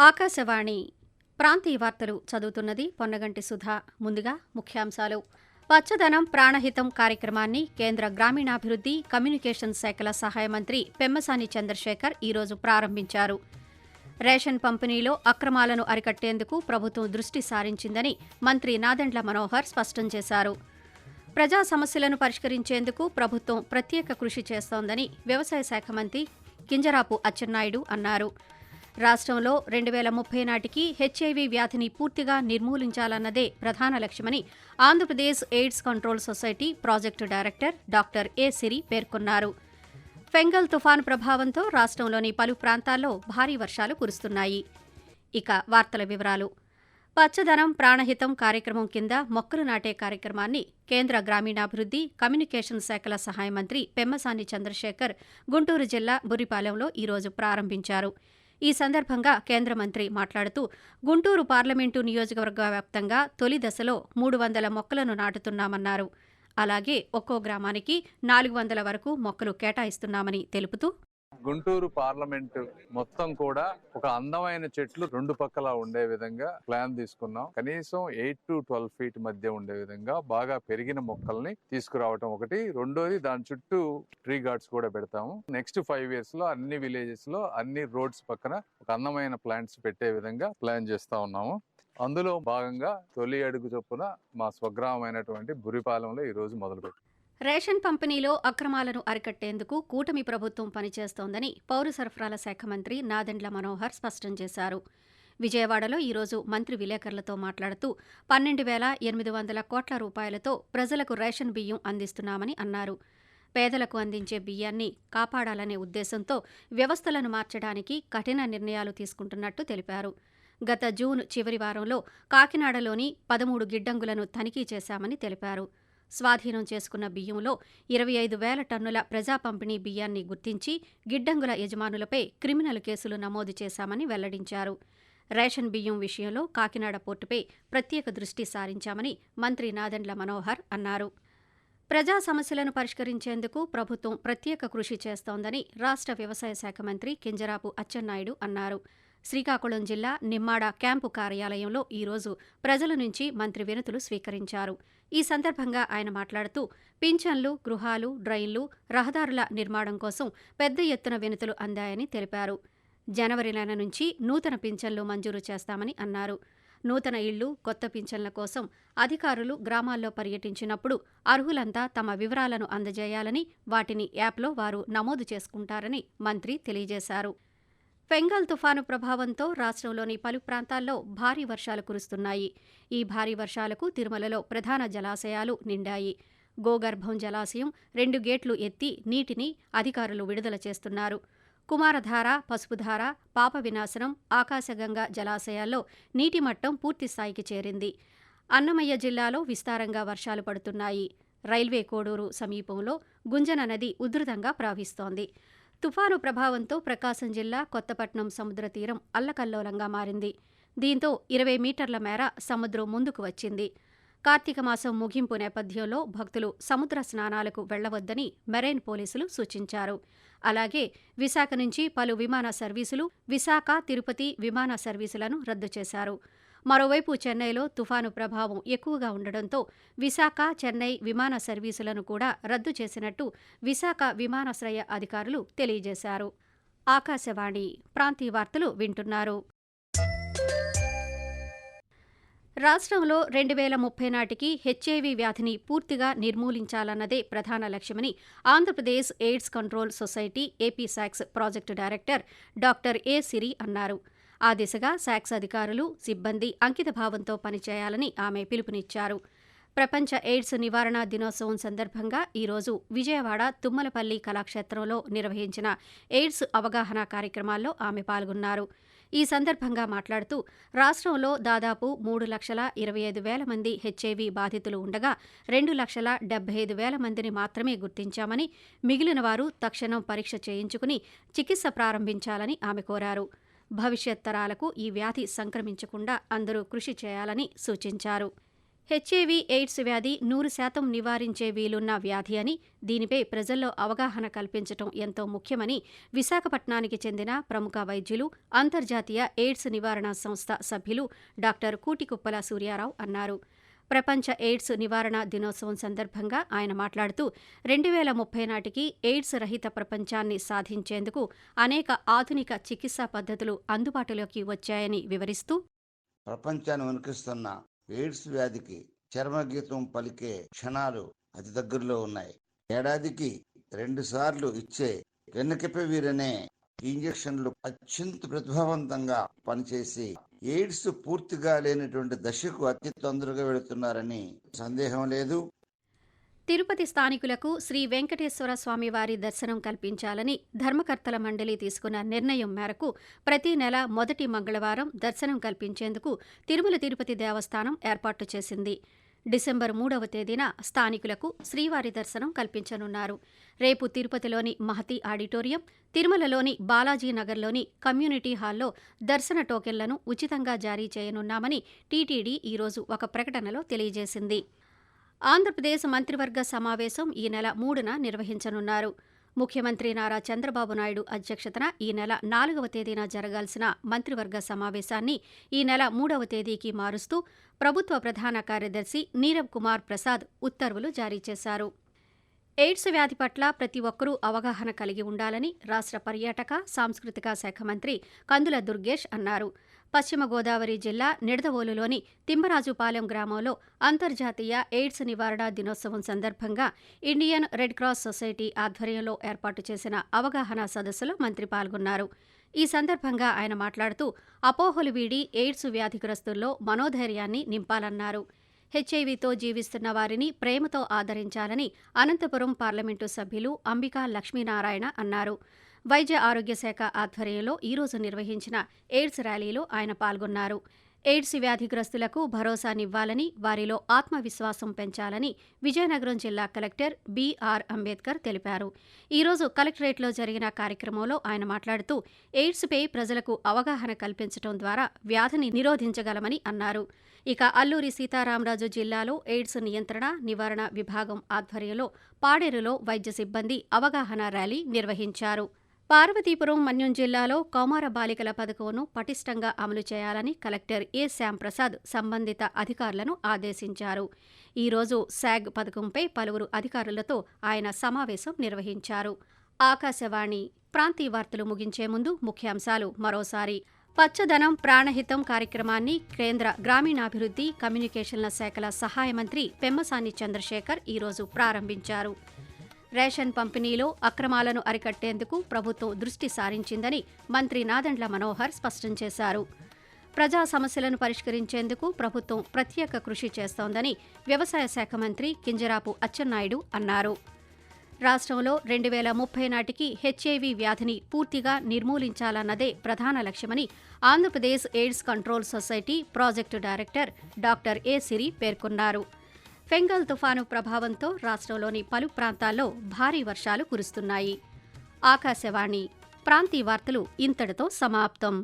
ఆకాశవాణి ప్రాంతీయ వార్తలు చదువుతున్నది పొన్నగంటి సుధా. ముందుగా ముఖ్యాంశాలు. పచ్చదనం ప్రాణహితం కార్యక్రమాన్ని కేంద్ర గ్రామీణాభివృద్ధి కమ్యూనికేషన్ శాఖల సహాయ మంత్రి పెమ్మసాని చంద్రశేఖర్ ఈరోజు ప్రారంభించారు. రేషన్ పంపిణీలో అక్రమాలను అరికట్టేందుకు ప్రభుత్వం దృష్టి సారించిందని మంత్రి నాదెండ్ల మనోహర్ స్పష్టం చేశారు. ప్రజా సమస్యలను పరిష్కరించేందుకు ప్రభుత్వం ప్రత్యేక కృషి చేస్తోందని వ్యవసాయ శాఖ మంత్రి కింజరాపు అచ్చెన్నాయుడు అన్నారు. రాష్ట్రంలో రెండు వేల ముప్పై నాటికి హెచ్ఐవి వ్యాధిని పూర్తిగా నిర్మూలించాలన్నదే ప్రధాన లక్ష్యమని Andhra Pradesh AIDS control society project director doctor A Siri పేర్కొన్నారు. ఫెంగల్ తుఫాను ప్రభావంతో రాష్ట్రంలోని పలు ప్రాంతాల్లో భారీ వర్షాలు కురుస్తున్నాయి. ఇక వార్తల వివరాలు. పచ్చదనం ప్రాణహితం కార్యక్రమం కింద మొక్కలు నాటే కార్యక్రమాన్ని కేంద్ర గ్రామీణాభివృద్ధి కమ్యూనికేషన్ శాఖల సహాయ మంత్రి పెమ్మసాని చంద్రశేఖర్ గుంటూరు జిల్లా బురిపాలెంలో ఈరోజు ప్రారంభించారు. ఈ సందర్భంగా కేంద్ర మంత్రి మాట్లాడుతూ గుంటూరు పార్లమెంటు నియోజకవర్గ వ్యాప్తంగా తొలి దశలో మూడు వందల మొక్కలను నాటుతున్నామన్నారు. అలాగే ఒక్కో గ్రామానికి నాలుగు వందల వరకు మొక్కలు కేటాయిస్తున్నామని తెలుపుతూ గుంటూరు పార్లమెంట్ మొత్తం కూడా ఒక అందమైన చెట్లు రెండు పక్కల ఉండే విధంగా ప్లాన్ తీసుకున్నాం. కనీసం ఎయిట్ టు ట్వెల్వ్ ఫీట్ మధ్య ఉండే విధంగా బాగా పెరిగిన మొక్కల్ని తీసుకురావటం ఒకటి. రెండోది దాని చుట్టూ ట్రీ గార్డ్స్ కూడా పెడతాము. నెక్స్ట్ ఫైవ్ ఇయర్స్లో అన్ని విలేజెస్లో అన్ని రోడ్స్ పక్కన ఒక అందమైన ప్లాంట్స్ పెట్టే విధంగా ప్లాన్ చేస్తా ఉన్నాము. అందులో భాగంగా తొలి అడుగు చొప్పున మా స్వగ్రామమైనటువంటి బురిపాలెంలో ఈ రోజు మొదలుపెట్టాం. రేషన్ పంపిణీలో అక్రమాలను అరికట్టేందుకు కూటమి ప్రభుత్వం పనిచేస్తోందని పౌర సరఫరాల శాఖ మంత్రి నాదెండ్ల మనోహర్ స్పష్టం చేశారు. విజయవాడలో ఈరోజు మంత్రి విలేకరులతో మాట్లాడుతూ పన్నెండు వేల ఎనిమిది వందల కోట్ల రూపాయలతో ప్రజలకు రేషన్ బియ్యం అందిస్తున్నామని అన్నారు. పేదలకు అందించే బియ్యాన్ని కాపాడాలనే ఉద్దేశంతో వ్యవస్థలను మార్చడానికి కఠిన నిర్ణయాలు తీసుకుంటున్నట్టు తెలిపారు. గత జూన్ చివరి వారంలో కాకినాడలోని పదమూడు గిడ్డంగులను తనిఖీ చేశామని తెలిపారు. స్వాధీనం చేసుకున్న బియ్యంలో ఇరవై ఐదు వేల టన్నుల ప్రజా పంపిణీ బియ్యాన్ని గుర్తించి గిడ్డంగుల యజమానులపై క్రిమినల్ కేసులు నమోదు చేశామని వెల్లడించారు. రేషన్ బియ్యం విషయంలో కాకినాడ పోర్టుపై ప్రత్యేక దృష్టి సారించామని మంత్రి నాదెండ్ల మనోహర్ అన్నారు. ప్రజా సమస్యలను పరిష్కరించేందుకు ప్రభుత్వం ప్రత్యేక కృషి చేస్తోందని రాష్ట్ర వ్యవసాయ శాఖ మంత్రి కింజరాపు అచ్చెన్నాయుడు అన్నారు. శ్రీకాకుళం జిల్లా నిమ్మాడ క్యాంపు కార్యాలయంలో ఈరోజు ప్రజల నుంచి మంత్రి వినతులు స్వీకరించారు. ఈ సందర్భంగా ఆయన మాట్లాడుతూ పింఛన్లు గృహాలు డ్రైన్లు రహదారుల నిర్మాణం కోసం పెద్ద ఎత్తున వినతులు అందాయని తెలిపారు. జనవరి నెల నుంచి నూతన పింఛన్లు మంజూరు చేస్తామని అన్నారు. నూతన ఇళ్ళు కొత్త పింఛన్ల కోసం అధికారులు గ్రామాల్లో పర్యటించినప్పుడు అర్హులంతా తమ వివరాలను అందజేయాలని వాటిని యాప్లో వారు నమోదు చేసుకుంటారని మంత్రి తెలియజేశారు. ఫెంగల్ తుఫాను ప్రభావంతో రాష్ట్రంలోని పలు ప్రాంతాల్లో భారీ వర్షాలు కురుస్తున్నాయి. ఈ భారీ వర్షాలకు తిరుమలలో ప్రధాన జలాశయాలు నిండాయి. గోగర్భం జలాశయం రెండు గేట్లు ఎత్తి నీటిని అధికారులు విడుదల చేస్తున్నారు. కుమారధార పసుపుధార పాప వినాశనం ఆకాశగంగా జలాశయాల్లో నీటి మట్టం పూర్తి స్థాయికి చేరింది. అన్నమయ్య జిల్లాలో విస్తారంగా వర్షాలు పడుతున్నాయి. రైల్వే కోడూరు సమీపంలో గుంజన నది ఉధృతంగా ప్రవహిస్తోంది. తుఫాను ప్రభావంతో ప్రకాశం జిల్లా కొత్తపట్నం సముద్ర తీరం అల్లకల్లోలంగా మారింది. దీంతో ఇరవై మీటర్ల మేర సముద్రం ముందుకు వచ్చింది. కార్తీక మాసం ముగింపు నేపథ్యంలో భక్తులు సముద్ర స్నానాలకు వెళ్ళవద్దని మెరైన్ పోలీసులు సూచించారు. అలాగే విశాఖ నుంచి పలు విమాన సర్వీసులు విశాఖ తిరుపతి విమాన సర్వీసులను రద్దు చేశారు. మరోవైపు చెన్నైలో తుఫాను ప్రభావం ఎక్కువగా ఉండడంతో విశాఖ చెన్నై విమాన సర్వీసులను కూడా రద్దు చేసినట్టు విశాఖ విమానాశ్రయ అధికారులు తెలియజేశారు. ఆకాశవాణి ప్రాంతీయ వార్తలు వింటున్నారు. రాష్ట్రంలో రెండు వేల ముప్పై నాటికి హెచ్ఐవి వ్యాధిని పూర్తిగా నిర్మూలించాలన్నదే ప్రధాన లక్ష్యమని Andhra Pradesh AIDS control society AP socks project director doctor A Siri అన్నారు. ఆ దిశగా శాక్స్ అధికారులు సిబ్బంది అంకితభావంతో పనిచేయాలని ఆమె పిలుపునిచ్చారు. ప్రపంచ ఎయిడ్స్ నివారణ దినోత్సవం సందర్భంగా ఈరోజు విజయవాడ తుమ్మలపల్లి కళాక్షేత్రంలో నిర్వహించిన ఎయిడ్స్ అవగాహన కార్యక్రమాల్లో ఆమె పాల్గొన్నారు. ఈ సందర్భంగా మాట్లాడుతూ రాష్ట్రంలో దాదాపు మూడు లక్షల ఇరవై ఐదు వేల మంది హెచ్ఐవి బాధితులు ఉండగా రెండు లక్షల డెబ్బై ఐదు వేల మందిని మాత్రమే గుర్తించామని మిగిలిన వారు తక్షణం పరీక్ష చేయించుకుని చికిత్స ప్రారంభించాలని ఆమె కోరారు. భవిష్యత్ తరాలకు ఈ వ్యాధి సంక్రమించకుండా అందరూ కృషి చేయాలని సూచించారు. హెచ్ఐవి ఎయిడ్స్ వ్యాధి నూరు శాతం నివారించే వీలున్న వ్యాధి అని దీనిపై ప్రజల్లో అవగాహన కల్పించటం ఎంతో ముఖ్యమని విశాఖపట్నానికి చెందిన ప్రముఖ వైద్యులు అంతర్జాతీయ ఎయిడ్స్ నివారణ సంస్థ సభ్యులు డాక్టర్ కూటికుప్పల సూర్యారావు అన్నారు. ప్రపంచ ఎయిడ్స్ నివారణ దినోత్సవం సందర్భంగా ఆయన మాట్లాడుతూ రెండు వేల ముప్పై నాటికి ఎయిడ్స్ రహిత ప్రపంచాన్ని సాధించేందుకు అనేక ఆధునిక చికిత్సా పద్ధతులు అందుబాటులోకి వచ్చాయని వివరిస్తూ ప్రపంచాన్ని వణికిస్తున్న ఎయిడ్స్ వ్యాధికి చర్మగీతం పలికే క్షణాలు అతి దగ్గరలో ఉన్నాయి. ఏడాదికి రెండు సార్లు ఇచ్చే వెన్నకెపెవీర్ వీరనే ఇంజక్షన్లు అత్యంత ప్రతిభావంతంగా పనిచేసి ఎయిడ్స్ పూర్తిగా లేనటువంటి దశకు అతి తొందరగా వెళుతున్నారని సందేహం లేదు. తిరుపతి స్థానికులకు శ్రీ వెంకటేశ్వర స్వామివారి దర్శనం కల్పించాలని ధర్మకర్తల మండలి తీసుకున్న నిర్ణయం మేరకు ప్రతి నెల మొదటి మంగళవారం దర్శనం కల్పించేందుకు తిరుమల తిరుపతి దేవస్థానం ఏర్పాటు చేసింది. డిసెంబర్ మూడవ తేదీన స్థానికులకు శ్రీవారి దర్శనం కల్పించనున్నారు. రేపు తిరుపతిలోని మహతి ఆడిటోరియం తిరుమలలోని బాలాజీనగర్లోని కమ్యూనిటీ హాల్లో దర్శన టోకెన్లను ఉచితంగా జారీ చేయనున్నామని టీటీడీ ఈరోజు ఒక ప్రకటనలో తెలియజేసింది. ఆంధ్రప్రదేశ్ మంత్రివర్గ సమావేశం ఈ నెల మూడున నిర్వహించనున్నారు. ముఖ్యమంత్రి నారా చంద్రబాబు నాయుడు అధ్యక్షతన ఈ నెల నాలుగవ తేదీన జరగాల్సిన మంత్రివర్గ సమావేశాన్ని ఈ నెల మూడవ తేదీకి మారుస్తూ ప్రభుత్వ ప్రధాన కార్యదర్శి నీరవ్ కుమార్ ప్రసాద్ ఉత్తర్వులు జారీ చేశారు. ఎయిడ్స్ వ్యాధి పట్ల ప్రతి ఒక్కరూ అవగాహన కలిగి ఉండాలని రాష్ట్ర పర్యాటక సాంస్కృతిక శాఖ మంత్రి కందుల దుర్గేష్ అన్నారు. పశ్చిమ గోదావరి జిల్లా నిడదవోలులోని తిమ్మరాజుపాలెం గ్రామంలో అంతర్జాతీయ ఎయిడ్స్ నివారణ దినోత్సవం సందర్భంగా ఇండియన్ రెడ్ క్రాస్ సొసైటీ ఆధ్వర్యంలో ఏర్పాటు చేసిన అవగాహన సదస్సులో మంత్రి పాల్గొన్నారు. ఈ సందర్భంగా ఆయన మాట్లాడుతూ అపోహలు వీడి ఎయిడ్స్ వ్యాధిగ్రస్తుల్లో మనోధైర్యాన్ని నింపాలన్నారు. హెచ్ఐవితో జీవిస్తున్న వారిని ప్రేమతో ఆదరించాలని అనంతపురం పార్లమెంటు సభ్యులు అంబికా లక్ష్మీనారాయణ అన్నారు. వైద్య ఆరోగ్య శాఖ ఆధ్వర్యంలో ఈరోజు నిర్వహించిన ఎయిడ్స్ ర్యాలీలో ఆయన పాల్గొన్నారు. ఎయిడ్స్ వ్యాధిగ్రస్తులకు భరోసానివ్వాలని వారిలో ఆత్మవిశ్వాసం పెంచాలని విజయనగరం జిల్లా కలెక్టర్ బీఆర్ అంబేద్కర్ తెలిపారు. ఈరోజు కలెక్టరేట్లో జరిగిన కార్యక్రమంలో ఆయన మాట్లాడుతూ ఎయిడ్స్పై ప్రజలకు అవగాహన కల్పించడం ద్వారా వ్యాధిని నిరోధించగలమని అన్నారు. ఇక అల్లూరి సీతారామరాజు జిల్లాలో ఎయిడ్స్ నియంత్రణ నివారణ విభాగం ఆధ్వర్యంలో పాడేరులో వైద్య సిబ్బంది అవగాహన ర్యాలీ నిర్వహించారు. పార్వతీపురం మన్యం జిల్లాలో కౌమార బాలికల పథకంను పటిష్టంగా అమలు చేయాలని కలెక్టర్ ఏ శ్యాంప్రసాద్ సంబంధిత అధికారులను ఆదేశించారు. ఈరోజు శాగ్ పథకంపై పలువురు అధికారులతో ఆయన సమావేశం నిర్వహించారు. ఆకాశవాణి ప్రాంతీయ వార్తలు ముగించే ముందు ముఖ్యాంశాలు మరోసారి. పచ్చదనం ప్రాణహితం కార్యక్రమాన్ని కేంద్ర గ్రామీణాభివృద్ధి కమ్యూనికేషన్ల శాఖల సహాయ మంత్రి పెమ్మసాని చంద్రశేఖర్ ఈరోజు ప్రారంభించారు. రేషన్ పంపిణీలో అక్రమాలను అరికట్టేందుకు ప్రభుత్వం దృష్టి సారించిందని మంత్రి నాదండ్ల మనోహర్ స్పష్టం చేశారు. ప్రజా సమస్యలను పరిష్కరించేందుకు ప్రభుత్వం ప్రత్యేక కృషి చేస్తోందని వ్యవసాయ శాఖ మంత్రి కింజరాపు అచ్చెన్నాయుడు అన్నారు. రాష్ట్రంలో రెండు వేల ముప్పై నాటికి హెచ్ఐవి వ్యాధిని పూర్తిగా నిర్మూలించాలన్నదే ప్రధాన లక్ష్యమని Andhra Pradesh AIDS control society project director doctor A Siri పేర్కొన్నారు. ఫెంగల్ తుఫాను ప్రభావంతో రాష్ట్రంలోని పలు ప్రాంతాల్లో భారీ వర్షాలు కురుస్తున్నాయి. ఆకాశవాణి ప్రాంతీయ వార్తలు ఇంతటితో సమాప్తం.